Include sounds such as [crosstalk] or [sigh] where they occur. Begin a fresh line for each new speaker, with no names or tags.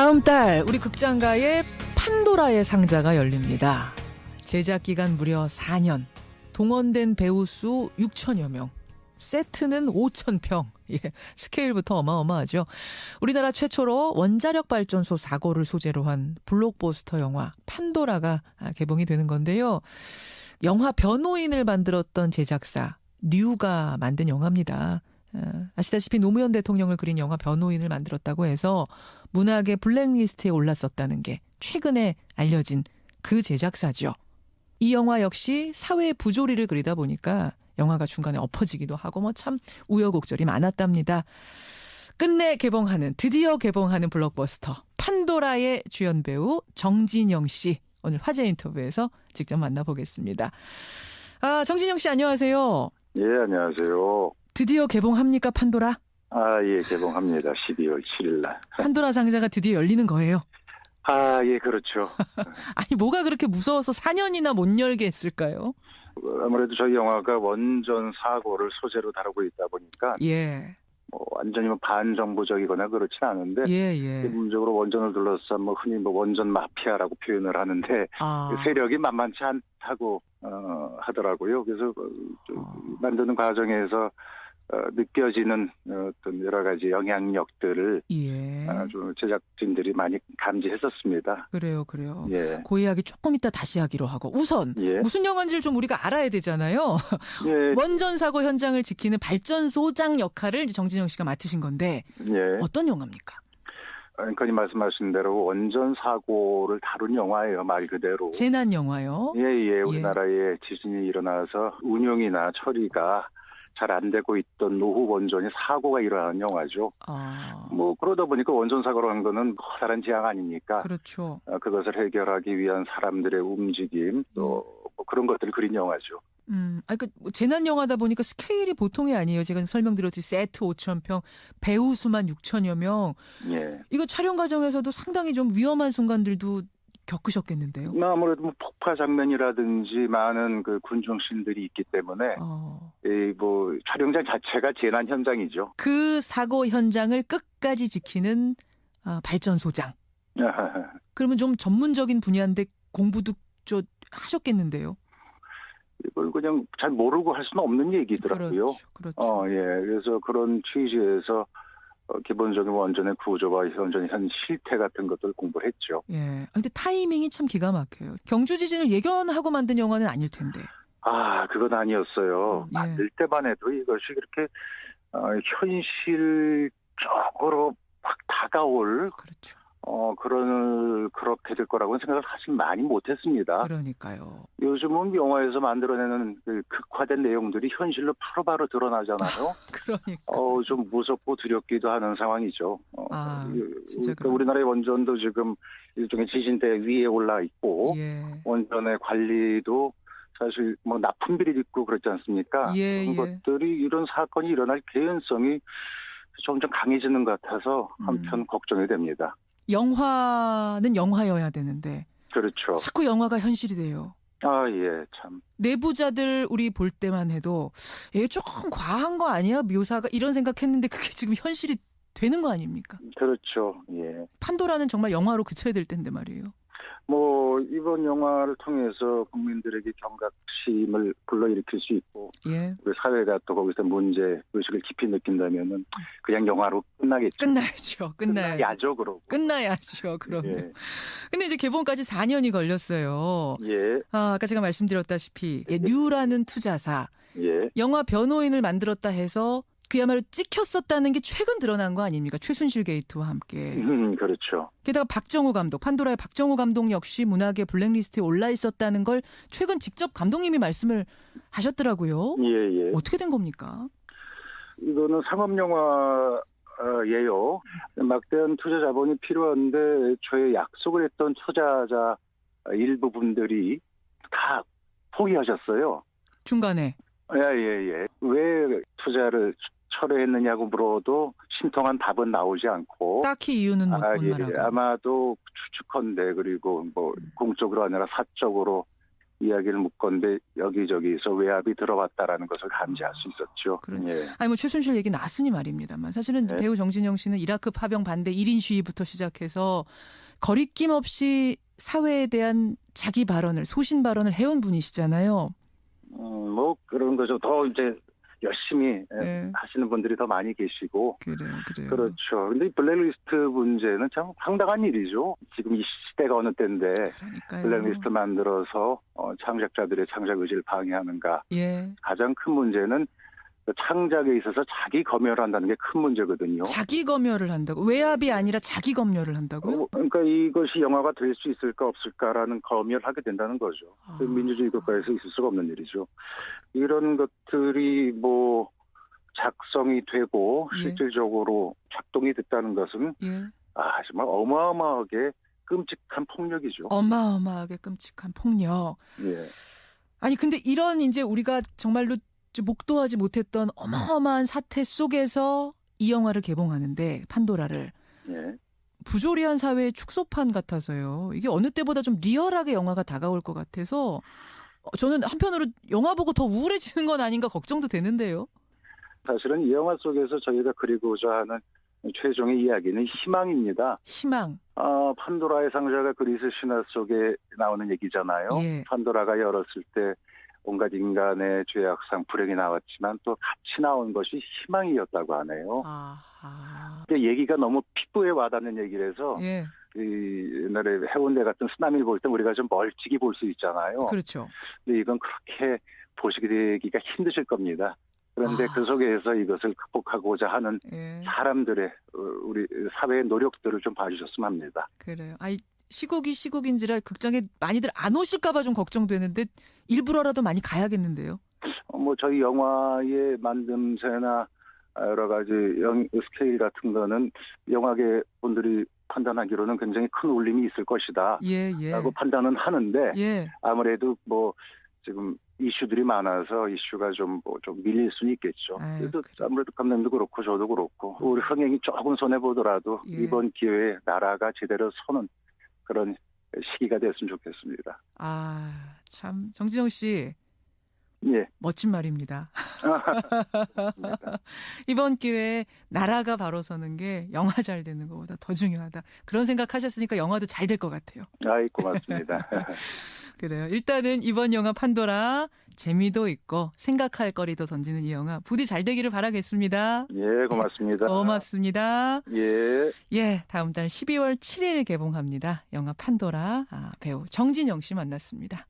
다음 달 우리 극장가의 판도라의 상자가 열립니다. 제작 기간 무려 4년. 동원된 배우 수 6천여 명. 세트는 5천 평. 예, 스케일부터 어마어마하죠. 우리나라 최초로 원자력 발전소 사고를 소재로 한 블록버스터 영화 판도라가 아, 개봉이 되는 건데요. 영화 변호인을 만들었던 제작사 뉴가 만든 영화입니다. 어, 아시다시피 노무현 대통령을 그린 영화 변호인을 만들었다고 해서 문학의 블랙리스트에 올랐었다는 게 최근에 알려진 그 제작사죠. 이 영화 역시 사회 부조리를 그리다 보니까 영화가 중간에 엎어지기도 하고 뭐 참 우여곡절이 많았답니다. 끝내 개봉하는 드디어 개봉하는 블록버스터 판도라의 주연 배우 정진영 씨 오늘 화제 인터뷰에서 직접 만나보겠습니다. 아 정진영 씨 안녕하세요.
예, 안녕하세요.
드디어 개봉합니까 판도라?
아, 예, 개봉합니다. 12월 7일 날.
판도라 상자가 드디어 열리는 거예요.
아, 예, 그렇죠. [laughs]
아니 뭐가 그렇게 무서워서 4년이나 못 열게 했을까요?
아무래도 저희 영화가 원전 사고를 소재로 다루고 있다 보니까
예,
뭐 완전히 뭐 반정부적이거나 그렇진 않은데
예, 예.
기본적으로 원전을 둘러싼 뭐 흔히 뭐 원전 마피아라고 표현을 하는데
아,
세력이 만만치 않다고 어, 하더라고요. 그래서 어, 좀 만드는 과정에서 어, 느껴지는 어, 어떤 여러 가지 영향력들을
예.
아, 좀 제작진들이 많이 감지했었습니다.
그래요, 그래요.
예.
그 이야기 조금 이따 다시 하기로 하고 우선
예.
무슨 영화인지를 좀 우리가 알아야 되잖아요. [laughs]
예.
원전 사고 현장을 지키는 발전소장 역할을 정진영 씨가 맡으신 건데
예.
어떤 영화입니까?
앵커님 말씀하신 대로 원전 사고를 다룬 영화예요, 말 그대로.
재난 영화요.
예, 예. 우리나라에 지진이 일어나서 운영이나 처리가 잘 안 되고 있던 노후 원전이 사고가 일어나는 영화죠.
아,
뭐 그러다 보니까 원전 사고로 한 거는 커다란 재앙 아닙니까?
그렇죠.
어, 그것을 해결하기 위한 사람들의 움직임 또 뭐 그런 것들을 그린 영화죠.
음, 아, 그 재난 영화다 보니까 스케일이 보통이 아니에요. 제가 설명드렸듯이 세트 5천 평, 배우 수만 6천여 명.
예.
이거 촬영 과정에서도 상당히 좀 위험한 순간들도 겪으셨겠는데요.
뭐 아무래도 뭐 폭파 장면이라든지 많은 그 군중신들이 있기 때문에
어,
이뭐 촬영장 자체가 재난 현장이죠.
그 사고 현장을 끝까지 지키는 아, 발전소장. [laughs] 그러면 좀 전문적인 분야인데 공부도 좀 하셨겠는데요.
이걸 그냥 잘 모르고 할 수는 없는 얘기더라고요.
그렇죠. 그렇죠.
어, 예. 그래서 그런 취지에서 어, 기본적인 원전의 구조와 원전의 현 실태 같은 것들 공부를 했죠.
예. 아, 근데 타이밍이 참 기가 막혀요. 경주 지진을 예견하고 만든 영화는 아닐 텐데.
아, 그건 아니었어요.
예.
만들 때만 해도 이것이 그렇게 어, 현실적으로 확 다가올
그렇죠.
어, 그런 그렇게 될 거라고는 생각을 사실 많이 못했습니다.
그러니까요.
요즘은 영화에서 만들어내는 그 극화된 내용들이 현실로 바로바로 드러나잖아요. [laughs]
그러니까.
어, 좀 무섭고 두렵기도 하는 상황이죠. 어,
아,
이-
진짜
그. 우리나라의 원전도 지금 일종의 지진대 위에 올라 있고
예.
원전의 관리도 사실 뭐 나쁜 비리 있고 그렇지 않습니까?
예,
그런
예.
것들이 이런 사건이 일어날 개연성이 점점 강해지는 것 같아서 한편
음.
걱정이 됩니다.
영화는 영화여야 되는데
그렇죠.
자꾸 영화가 현실이 돼요.
아, 예, 참.
내부자들 우리 볼 때만 해도 얘 조금 과한 거 아니야 묘사가 이런 생각했는데 그게 지금 현실이 되는 거 아닙니까?
그렇죠. 예.
판도라는 정말 영화로 그쳐야 될 텐데 말이에요.
뭐 이번 영화를 통해서 국민들에게 경각심을 불러일으킬 수 있고
예.
우리 사회가 또 거기서 문제 의식을 깊이 느낀다면은 그냥 영화로 끝나겠죠.
끝나야죠. 끝나야죠.
야죠 그러고.
끝나야죠. 그러면.
예.
근데 이제 개봉까지 4년이 걸렸어요.
예.
아, 아까 제가 말씀드렸다시피 예, 뉴라는 투자사
예.
영화 변호인을 만들었다 해서 그야말로 찍혔었다는 게 최근 드러난 거 아닙니까? 최순실 게이트와 함께.
음, 그렇죠.
게다가 박정우 감독, 판도라의 박정우 감독 역시 문학의 블랙리스트에 올라 있었다는 걸 최근 직접 감독님이 말씀을 하셨더라고요.
예, 예.
어떻게 된 겁니까?
이거는 상업 영화 예요. 막대한 투자 자본이 필요한데 애초에 약속을 했던 투자자 일부분들이 다 포기하셨어요.
중간에.
예, 예, 예. 왜 투자를 철회했느냐고 물어도 신통한 답은 나오지 않고
딱히 이유는 못
아, 예,
말하고.
아마도 추측컨대 그리고 뭐 공적으로 아니라 사적으로 이야기를 묻건데 여기저기서 외압이 들어왔다라는 것을 감지할 수 있었죠.
그런-
예.
아니 뭐 최순실 얘기 나왔으니 말입니다만 사실은
네.
배우 정진영 씨는 이라크 파병 반대 1인 시위부터 시작해서 거리낌 없이 사회에 대한 자기 발언을 소신 발언을 해온 분이시잖아요.
음, 뭐 그런 거죠. 더 이제 열심히 예,
네.
하시는 분들이 더 많이 계시고
그래요, 그래요.
그렇죠. 근데 이 블랙리스트 문제는 참 황당한 일이죠. 지금 이 시대가 어느 때인데
그러니까요.
블랙리스트 만들어서 어, 창작자들의 창작 의지를 방해하는가.
예.
가장 큰 문제는 그 창작에 있어서 자기 검열한다는 게 큰 문제거든요.
자기 검열을 한다고 외압이 아니라 자기 검열을 한다고요?
어, 그러니까 이것이 영화가 될 수 있을까 없을까라는 검열하게 된다는 거죠.
아.
민주주의 국가에서 있을 수가 없는 일이죠. 이런 것들이 뭐 작성이 되고
예.
실질적으로 작동이 됐다는 것은
예.
아 정말 어마어마하게 끔찍한 폭력이죠.
어마어마하게 끔찍한 폭력.
예.
아니 근데 이런 이제 우리가 정말로 좀 목도하지 못했던 어마어마한 사태 속에서 이 영화를 개봉하는데 판도라를
예.
부조리한 사회의 축소판 같아서요. 이게 어느 때보다 좀 리얼하게 영화가 다가올 것 같아서 어, 저는 한편으로 영화 보고 더 우울해지는 건 아닌가 걱정도 되는데요.
사실은 이 영화 속에서 저희가 그리고자 하는 최종의 이야기는 희망입니다.
희망.
아, 판도라의 상자가 그리스 신화 속에 나오는 얘기잖아요.
예.
판도라가 열었을 때 온갖 인간의 죄악상 불행이 나왔지만 또 같이 나온 것이 희망이었다고 하네요.
아하.
근데 얘기가 너무 피부에 와닿는 얘기라서
예.
이 옛날에 해운대 같은 쓰나미를 볼 때 우리가 좀 멀찍이 볼 수 있잖아요.
그렇죠.
근데 이건 그렇게 보시게 되기가 힘드실 겁니다. 그런데
아.
그 속에서 이것을 극복하고자 하는
예.
사람들의 어, 우리 사회의 노력들을 좀 봐주셨으면 합니다.
그래요. 아이 시국이 시국인지라 극장에 많이들 안 오실까봐 좀 걱정되는데 일부러라도 많이 가야겠는데요.
어, 뭐 저희 영화의 만듦새나 여러 가지 영, 스케일 같은 거는 영화계 분들이 판단하기로는 굉장히 큰 울림이 있을 것이다.
예, 예.
라고 판단은 하는데
예.
아무래도 뭐 지금 이슈들이 많아서 이슈가 좀뭐좀 밀릴 수는 있겠죠.
아유,
그래도
그래.
아무래도 감독도 그렇고 저도 그렇고 우리 흥행이 조금 손해 보더라도
예.
이번 기회에 나라가 제대로 서는 그런 시기가 됐으면 좋겠습니다.
아, 참 정진영 씨
예.
멋진
말입니다. [laughs]
이번 기회에 나라가 바로 서는 게 영화 잘 되는 것보다 더 중요하다. 그런 생각하셨으니까 영화도 잘 될 것 같아요.
아이 고맙습니다. [laughs]
그래요. 일단은 이번 영화 판도라 재미도 있고 생각할 거리도 던지는 이 영화 부디 잘 되기를 바라겠습니다.
예, 고맙습니다.
고맙습니다.
예.
예, 다음 달 12월 7일 개봉합니다. 영화 판도라 아, 배우 정진영 씨 만났습니다.